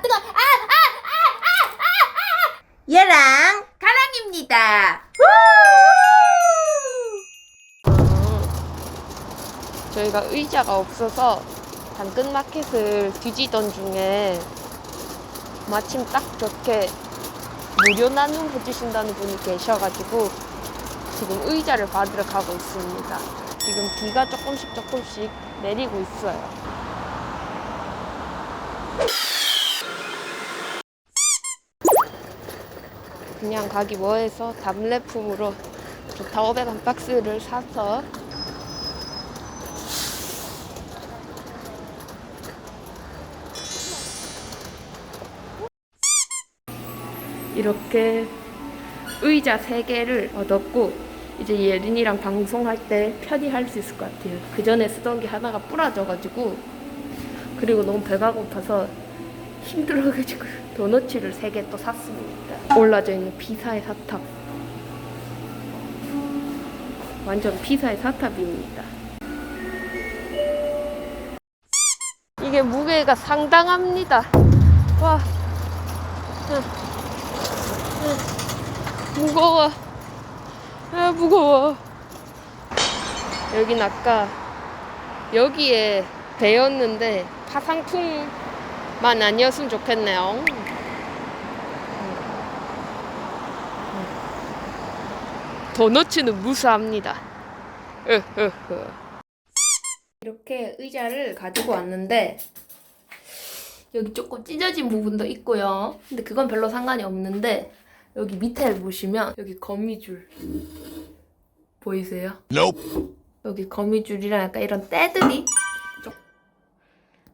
아 뜨거. 아, 아, 아, 아, 아, 아. 얘랑 가랑입니다. 저희가 의자가 없어서 당근마켓을 뒤지던 중에 마침 딱 좋게 무료 나눔 해주신다는 분이 계셔가지고 지금 의자를 받으러 가고 있습니다. 지금 비가 조금씩 조금씩 내리고 있어요. 그냥 가기 뭐해서 답례품으로 좋다 500원 박스를 사서 이렇게 의자 3개를 얻었고 이제 예린이랑 방송할 때 편히 할 수 있을 것 같아요. 그 전에 쓰던 게 하나가 부러져가지고 그리고 너무 배가 고파서 힘들어가지고 도너츠를 3개 또 샀습니다. 올라져 있는 피사의 사탑. 완전 피사의 사탑입니다. 이게 무게가 상당합니다. 와. 응. 응. 무거워. 아, 무거워. 여긴 아까 여기에 배였는데 파상풍만 아니었으면 좋겠네요. 도너츠는 무사합니다. 으흐흐. 이렇게 의자를 가지고 왔는데 여기 조금 찢어진 부분도 있고요. 근데 그건 별로 상관이 없는데 여기 밑에 보시면 여기 거미줄 보이세요? 여기 거미줄이랑 약간 이런 때들이 좀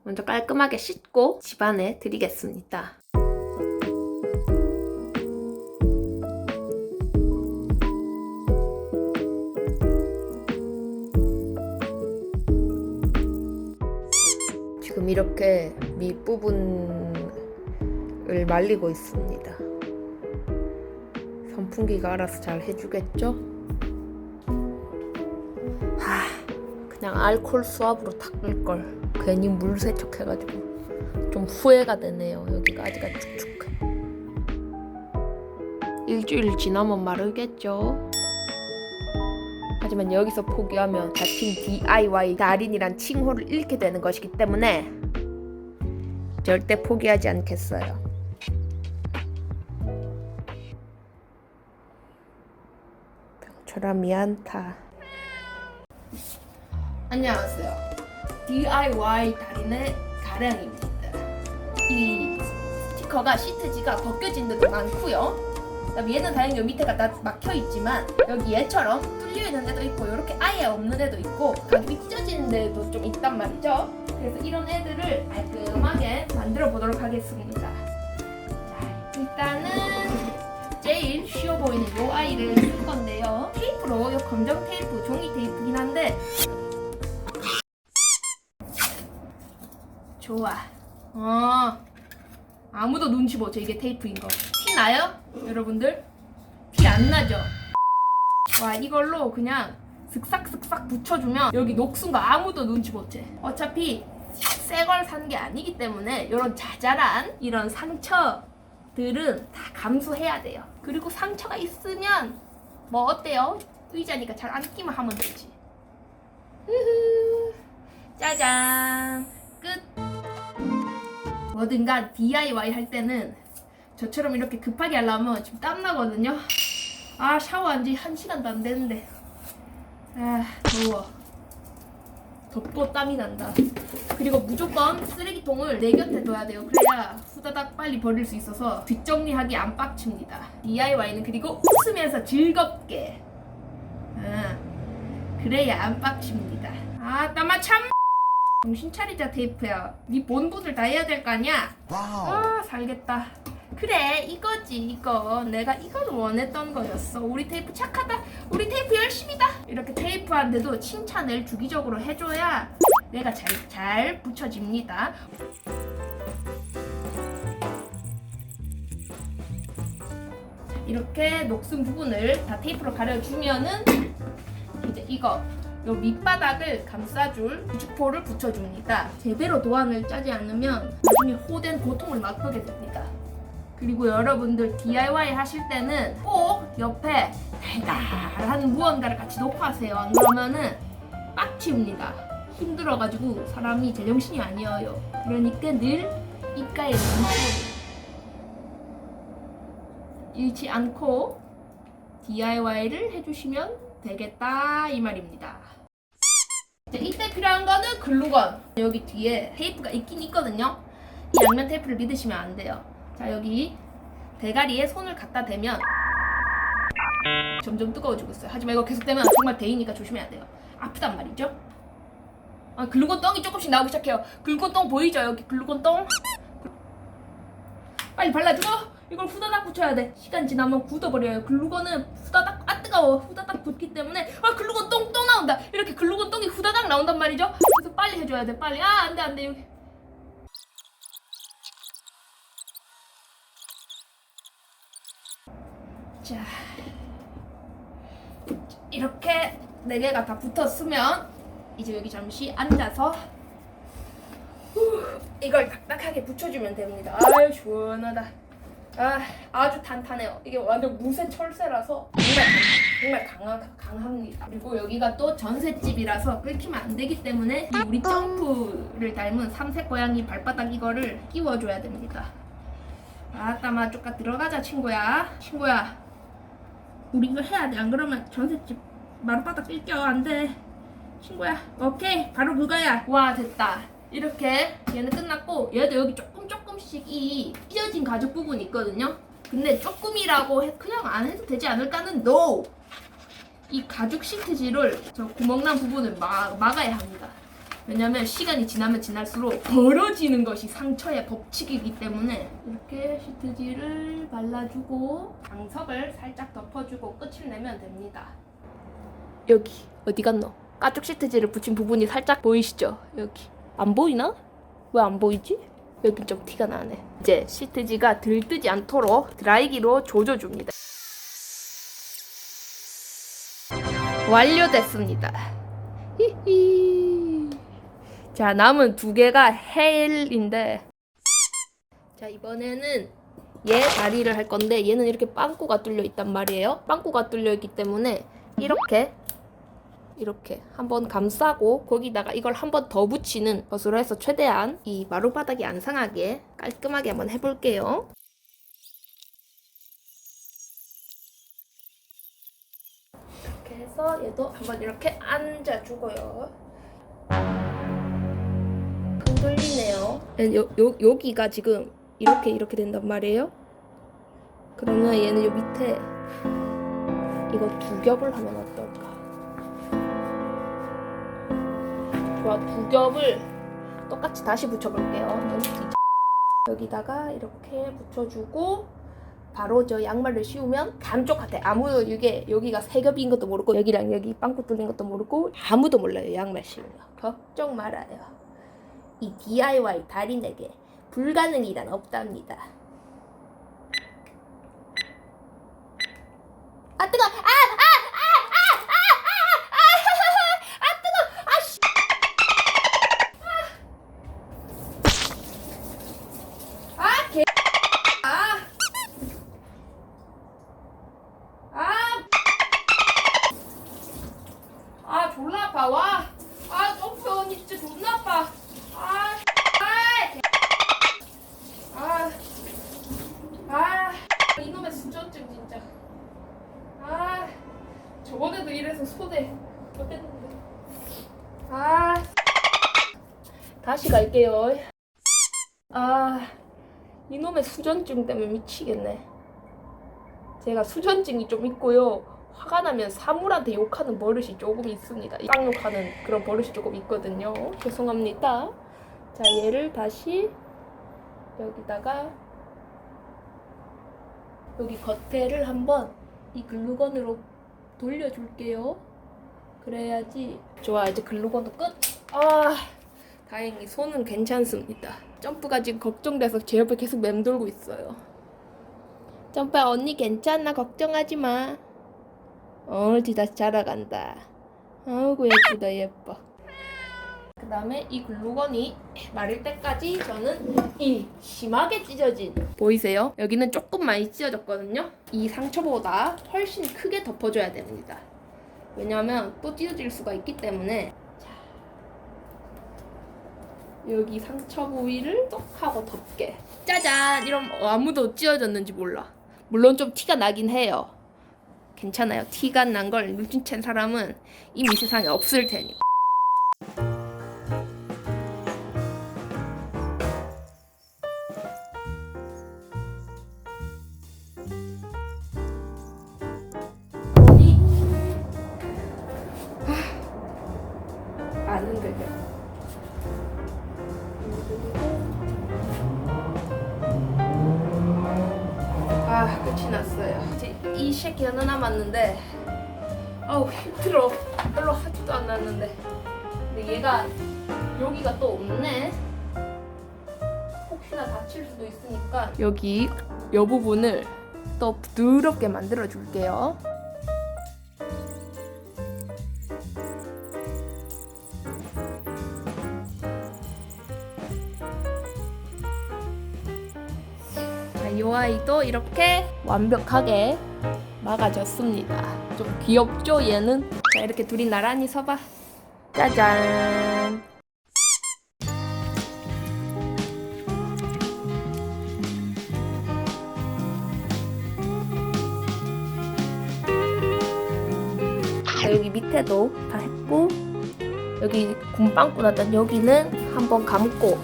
먼저 깔끔하게 씻고 집안에 드리겠습니다. 이렇게 밑부분을 말리고 있습니다. 선풍기가 알아서 잘 해주겠죠? 하, 그냥 알콜 수압으로 닦을 걸 괜히 물 세척해가지고 좀 후회가 되네요. 여기가 아직까지 축축해. 일주일 지나면 마르겠죠? 하지만 여기서 포기하면 자칭 DIY 달인이란 칭호를 잃게 되는 것이기 때문에 절대 포기하지 않겠어요. 병철아 미안타. 안녕하세요. DIY 달인의 가량입니다. 이 스티커가 시트지가 벗겨진 데도 많고요. 얘는 다행히 밑에가 다 막혀 있지만 여기 얘처럼 뚫려 있는 데도 있고 이렇게 아예 없는 데도 있고 가죽이 찢어진 데도 좀 있단 말이죠. 그래서 이런 애들을 깔끔하게 만들어 보도록 하겠습니다. 자, 일단은 제일 쉬워 보이는 요 아이를 쓸 건데요. 테이프로 요 검정 테이프, 종이 테이프긴 한데 좋아. 어. 아무도 눈치 못 채. 이게 테이프인 거. 티 나요? 여러분들? 티 안 나죠? 와, 이걸로 그냥 슥싹슥싹 붙여주면 여기 녹슨 거 아무도 눈치 못 채. 어차피 새 걸 산 게 아니기 때문에 이런 자잘한 이런 상처들은 다 감수해야 돼요. 그리고 상처가 있으면 뭐 어때요? 의자니까 잘 안 끼면 하면 되지. 흐흐. 짜잔. 끝. 뭐든가 DIY 할 때는 저처럼 이렇게 급하게 하려면 지금 땀나거든요. 아 샤워한 지한 시간도 안 됐는데 아 더워. 덥고 땀이 난다. 그리고 무조건 쓰레기통을 내 곁에 둬야 돼요. 그래야 후다닥 빨리 버릴 수 있어서 뒷정리하기 안 빡칩니다. DIY는 그리고 웃으면서 즐겁게. 아, 그래야 안 빡칩니다. 아 땀아 참. 정신 차리자 테이프야. 네 본분을 다 해야 될 거 아니야? 아 살겠다. 그래 이거지 이거 내가 이걸 원했던 거였어. 우리 테이프 착하다. 우리 테이프 열심이다. 이렇게 테이프한테도 칭찬을 주기적으로 해줘야 내가 잘 잘 붙여집니다. 이렇게 녹슨 부분을 다 테이프로 가려주면은 이제 이거 요 밑바닥을 감싸줄 부축포를 붙여줍니다. 제대로 도안을 짜지 않으면 나중에 호된 고통을 맛보게 됩니다. 그리고 여러분들 DIY 하실 때는 꼭 옆에 달달한 무언가를 같이 놓고 하세요. 안 그러면은 빡치웁니다. 힘들어가지고 사람이 제정신이 아니어요. 그러니까 늘 입가에 잃지 않고 DIY를 해주시면 되겠다 이 말입니다. 이때 필요한 거는 글루건. 여기 뒤에 테이프가 있긴 있거든요. 이 양면 테이프를 믿으시면 안 돼요. 자 여기 대가리에 손을 갖다 대면 점점 뜨거워지고 있어요. 하지만 이거 계속되면 정말 데이니까 조심해야 돼요. 아프단 말이죠. 아 글루건 똥이 조금씩 나오기 시작해요. 글루건 똥 보이죠? 여기 글루건 똥. 빨리 발라주고 이걸 후다닥 붙여야 돼. 시간 지나면 굳어버려요. 글루건은 후다닥 아 뜨거워 후다닥 붙기 때문에 아 글루건 똥 또 나온다. 이렇게 글루건 똥이 후다닥 나온단 말이죠. 그래서 빨리 해줘야 돼. 빨리 아 안돼 안돼 여기. 자 이렇게 네 개가 다 붙었으면 이제 여기 잠시 앉아서 후, 이걸 딱딱하게 붙여주면 됩니다. 아유 시원하다. 아 아주 탄탄해요. 이게 완전 무쇠 철새라서 정말 정말 강하, 강합니다. 그리고 여기가 또 전셋집이라서 끓이면 안 되기 때문에 이 우리 점프를 닮은 삼색 고양이 발바닥 이거를 끼워줘야 됩니다. 아따 마쪽가 들어가자 친구야. 친구야. 우리 이거 해야 돼. 안 그러면 전셋집 마룻바닥 낄겨 안 돼. 친구야. 오케이. 바로 그거야. 와 됐다. 이렇게 얘는 끝났고 얘도 여기 조금 조금씩 이 찢어진 가죽 부분이 있거든요. 근데 조금이라고 해, 그냥 안 해도 되지 않을까는 no. 이 가죽 시트지를 저 구멍난 부분을 막, 막아야 합니다. 왜냐면 시간이 지나면 지날수록 벌어지는 것이 상처의 법칙이기 때문에 이렇게 시트지를 발라주고 장석을 살짝 덮어주고 끝을 내면 됩니다. 여기 어디 갔노? 가죽 시트지를 붙인 부분이 살짝 보이시죠? 여기 안 보이나? 왜 안 보이지? 여기 좀 티가 나네. 이제 시트지가 들뜨지 않도록 드라이기로 조져줍니다. 완료됐습니다. 히히. 자 남은 두 개가 헬인데 자 이번에는 얘 다리를 할 건데 얘는 이렇게 빵꾸가 뚫려 있단 말이에요. 빵꾸가 뚫려 있기 때문에 이렇게 이렇게 한번 감싸고 거기다가 이걸 한번 더 붙이는 것으로 해서 최대한 이 마룻바닥이 안 상하게 깔끔하게 한번 해볼게요. 이렇게 해서 얘도 한번 이렇게 앉아주고요. 흔들리네요. 요, 요, 여기가 지금 이렇게 이렇게 된단 말이에요. 그러면 얘는 요 밑에 이거 두 겹을 하면 어떨까? 좋아, 두 겹을 똑같이 다시 붙여볼게요. 여기다가 이렇게 붙여주고 바로 저 양말을 씌우면 감쪽 같아. 아무도 이게 여기가 세 겹인 것도 모르고 여기랑 여기 빵꾸 뚫린 것도 모르고 아무도 몰라요. 양말 씌우면 걱정 말아요. 이 DIY 달인에게 불가능이란 없답니다. 아 뜨거! 아! 아! 뜨거! 아 씨! 아 개! 졸라 아파 와! 아 점프 언니 진짜 존나 아파 아! 아! 개- 아! 아! 이놈의 수전증 진짜 아 저번에도 이래서 손에 어땠는데 아 다시 갈게요 아 이놈의 수전증 때문에 미치겠네 제가 수전증이 좀 있고요 화가 나면 사물한테 욕하는 버릇이 조금 있습니다 쌍욕하는 그런 버릇이 조금 있거든요 죄송합니다 자 얘를 다시 여기다가 여기 겉에를 한번 이 글루건으로 돌려줄게요. 그래야지. 좋아, 이제 글루건도 끝. 아, 다행히 손은 괜찮습니다. 점프가 지금 걱정돼서 제 옆에 계속 맴돌고 있어요. 점프야, 언니 괜찮나? 걱정하지 마. 어, 옳지, 다시 자라간다. 아이고 예쁘다 예뻐. 그 다음에 이 글루건이 마를 때까지 저는 이 심하게 찢어진 보이세요? 여기는 조금 많이 찢어졌거든요. 이 상처보다 훨씬 크게 덮어줘야 됩니다. 왜냐하면 또 찢어질 수가 있기 때문에 자, 여기 상처 부위를 똑 하고 덮게 짜잔 이러면 아무도 찢어졌는지 몰라. 물론 좀 티가 나긴 해요. 괜찮아요. 티가 난 걸 눈치챈 사람은 이미 세상에 없을 테니. 어 끝이 났어요. 이제 이 새끼 하나 남았는데 아우 힘들어. 별로 하지도 않았는데 근데 얘가 여기가 또 없네. 혹시나 다칠 수도 있으니까 여기 여 부분을 더 부드럽게 만들어 줄게요. 이 아이도 이렇게 완벽하게 막아졌습니다. 좀 귀엽죠, 얘는? 자, 이렇게 둘이 나란히 서봐. 짜잔. 자, 여기 밑에도 다 했고, 여기 곰빵꾸 났던 여기는 한번 감고,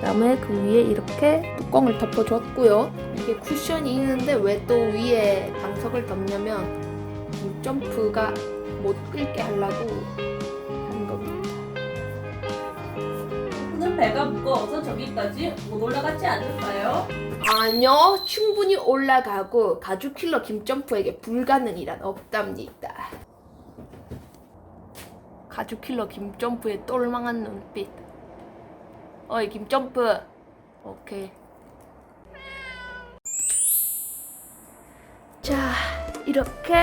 그다음에 그 위에 이렇게 뚜껑을 덮어줬고요. 이게 쿠션이 있는데 왜 또 위에 방석을 덮냐면 이 점프가 못 끌게 하려고 한 겁니다. 배가 무거워서 저기까지 못 올라갔지 않을까요? 아니요, 충분히 올라가고 가죽 킬러 김점프에게 불가능이란 없답니다. 가죽 킬러 김점프의 똘망한 눈빛. 어이 김점프. 오케이. 자, 이렇게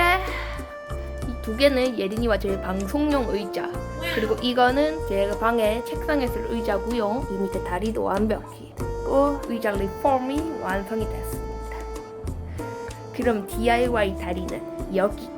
이 두 개는 예린이와 저의 방송용 의자. 그리고 이거는 제가 방에 책상에 쓸 의자고요. 이 밑에 다리도 완벽히 됐고 의자 리폼이 완성이 됐습니다. 그럼 DIY 다리는 여기까지.